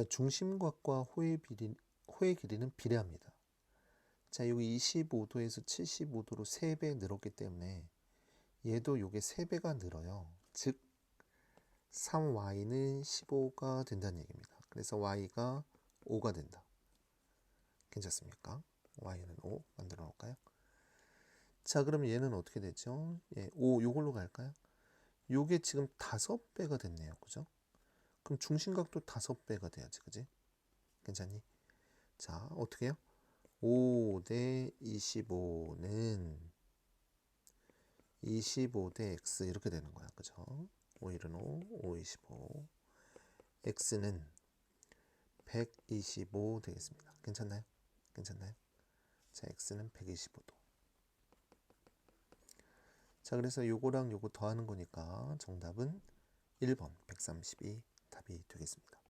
자, 중심각과 호의 비리, 호의 길이는 비례합니다. 자, 여기 25도에서 75도로 3배 늘었기 때문에 얘도 요게 3배가 늘어요. 즉 3y는 15가 된다는 얘기입니다. 그래서 y가 5가 된다. 괜찮습니까? y는 5 만들어 놓을까요? 자, 그럼 얘는 어떻게 되죠? 예, 5 요걸로 갈까요? 요게 지금 5배가 됐네요. 그죠? 그럼 중심각도 5배가 돼야지. 그지? 괜찮니? 자, 어떻게 해요? 5 대 25는 25 대 x 이렇게 되는 거야. 그죠? 5일은 5, 5, 25. x는 125 되겠습니다. 괜찮나요? 괜찮나요? 자, x는 125도. 자, 그래서 요거랑 요거 더하는 거니까 정답은 1번 132 답이 되겠습니다.